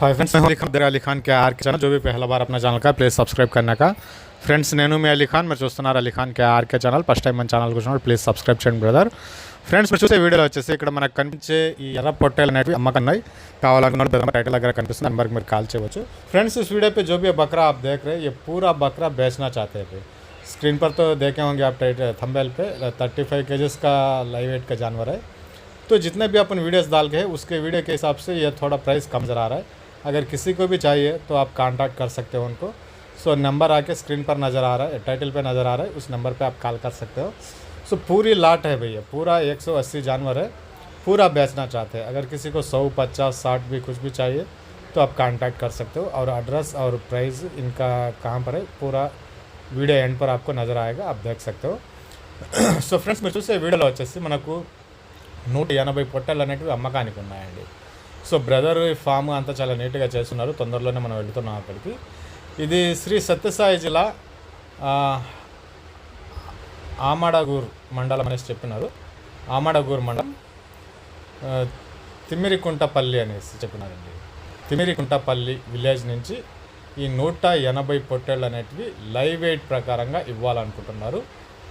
Hi friends मैं हूं Ali Khan Abdul Ali Khan K R K channel जो भी पहला बार अपना ఛానల్ का ప్లీజ్ సబ్స్క్రైబ్ करने का ఫ్రెండ్స్ నేను మీ అలీ ఖాన్ మీరు చూస్తున్నారు Ali Khan K RK channel first time మన ఛానల్ చూసినప్పుడు ప్లీజ్ సబ్స్క్రైబ్ చేయండి బ్రదర్ ఫ్రెండ్స్ మీరు చూసే వీడియోలో వచ్చేసి ఇక్కడ మనకు కనిపించే ఈ ఎర్ర పొట్టేలు అనేవి అమ్మకన్నాయి కావాలనుకున్న బ్రదర్ టైటిల్ దగ్గర కనిపిస్తుంది నెంబర్కి మీరు కాల్ చేయవచ్చు ఫ్రెండ్స్ इस वीडियो पे जो भी बकरा आप देख रहे हैं ये पूरा बकरा बेचना चाहते हैं स्क्रीन पर तो देखे होंगे आप टाइट थंबनेल पे थर्टी फाइव के का लाइव वेट का जानवर है तो जितने भी अपन वीडियोस डाल के हैं उसके वीडियो के हिसाब से ये थोड़ा प्राइस कम जरा आ रहा है अगर किसी को भी चाहिए तो आप कांटेक्ट कर सकते हो उनको सो नंबर आके स्क्रीन पर नज़र आ रहा है टाइटल पे नज़र आ रहा है उस नंबर पे आप कॉल कर सकते हो सो पूरी लाट है भैया पूरा 180 जानवर है पूरा बेचना चाहते हैं अगर किसी को सौ पचास साठ भी कुछ भी चाहिए तो आप कांटेक्ट कर सकते हो और एड्रेस और प्राइस इनका कहाँ पर है पूरा వీడియో ఎండ్ पर आपको नज़र आएगा आप देख सकते हो సో ఫ్రెండ్స్ మీరు చూసే వీడియోలో వచ్చేసి మనకు నూట ఎనభై పొట్టలు అనేటివి అమ్మకానికి ఉన్నాయండి సో బ్రదర్ ఫామ్ అంతా చాలా నీట్గా చేస్తున్నారు. తొందరలోనే మనం వెళుతున్నాం అక్కడికి. ఇది శ్రీ సత్యసాయి జిల్లా ఆమడగూర్ మండలం అనేసి చెప్పినారు. ఆమడగూర్ మండలం. తిమ్మిరికుంటపల్లి అనేసి చెప్పినారండి. తిమ్మిరికుంటపల్లి విలేజ్ నుంచి ఈ నూట ఎనభై పొట్టేళ్ళు అనేటివి లైవ్ వెయిట్ ప్రకారంగా ఇవ్వాలనుకుంటున్నారు.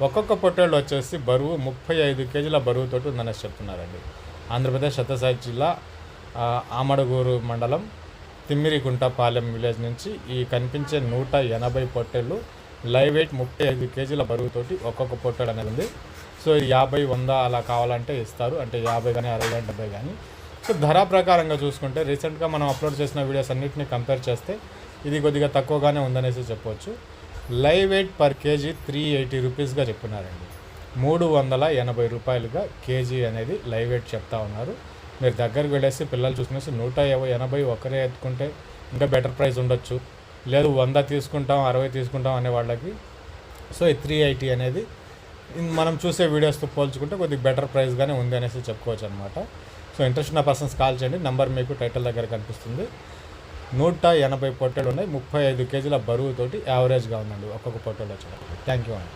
ఒక్కొక్క పొట్టేళ్ళు వచ్చేసి బరువు ముప్పై ఐదు కేజీల బరువుతోటి ఉందనేసి చెప్తున్నారండి. ఆంధ్రప్రదేశ్ సత్యసాయి జిల్లా ఆమడగూరు మండలం తిమ్మిరిగుంటపాలెం విలేజ్ నుంచి ఈ కనిపించే నూట ఎనభై పొట్టేళ్ళు లైవ్ వెయిట్ ముప్పై ఐదు కేజీల బరువుతోటి ఒక్కొక్క పొట్టేడు అనేది ఉంది. సో యాభై వంద అలా కావాలంటే ఇస్తారు. అంటే యాభై కానీ అరవై కానీ డెబ్బై కానీ. సో ధర ప్రకారంగా చూసుకుంటే రీసెంట్గా మనం అప్లోడ్ చేసిన వీడియోస్ అన్నిటిని కంపేర్ చేస్తే ఇది కొద్దిగా తక్కువగానే ఉందనేసి చెప్పవచ్చు live weight per KG three eighty రూపీస్గా చెప్తున్నారండి మూడు వందల ఎనభై రూపాయలుగా కేజీ అనేది లైవ్ వెయిట్ చెప్తా ఉన్నారు. మీరు దగ్గరికి వెళ్ళేసి పిల్లలు చూసుకునేసి నూట యాభై ఎనభై ఒకరే ఎత్తుకుంటే ఇంకా బెటర్ ప్రైస్ ఉండొచ్చు. లేదు వంద తీసుకుంటాం అరవై తీసుకుంటాం అనే వాళ్ళకి. సో ఈ త్రీ ఎయిటీ అనేది మనం చూసే వీడియోస్తో పోల్చుకుంటే కొద్దిగా బెటర్ ప్రైస్గానే ఉంది అనేసి చెప్పుకోవచ్చు అనమాట సో ఇంట్రెస్ట్ ఉన్న పర్సన్స్ కాల్ చేయండి. నెంబర్ మీకు టైటిల్ దగ్గర కనిపిస్తుంది. నూట ఎనభై పొట్టెలు ఉన్నాయి. ముప్పై ఐదు కేజీల బరువుతోటి యావరేజ్గా ఉందండి ఒక్కొక్క పొట్టెలు వచ్చేటప్పుడు థ్యాంక్ యూ అండి.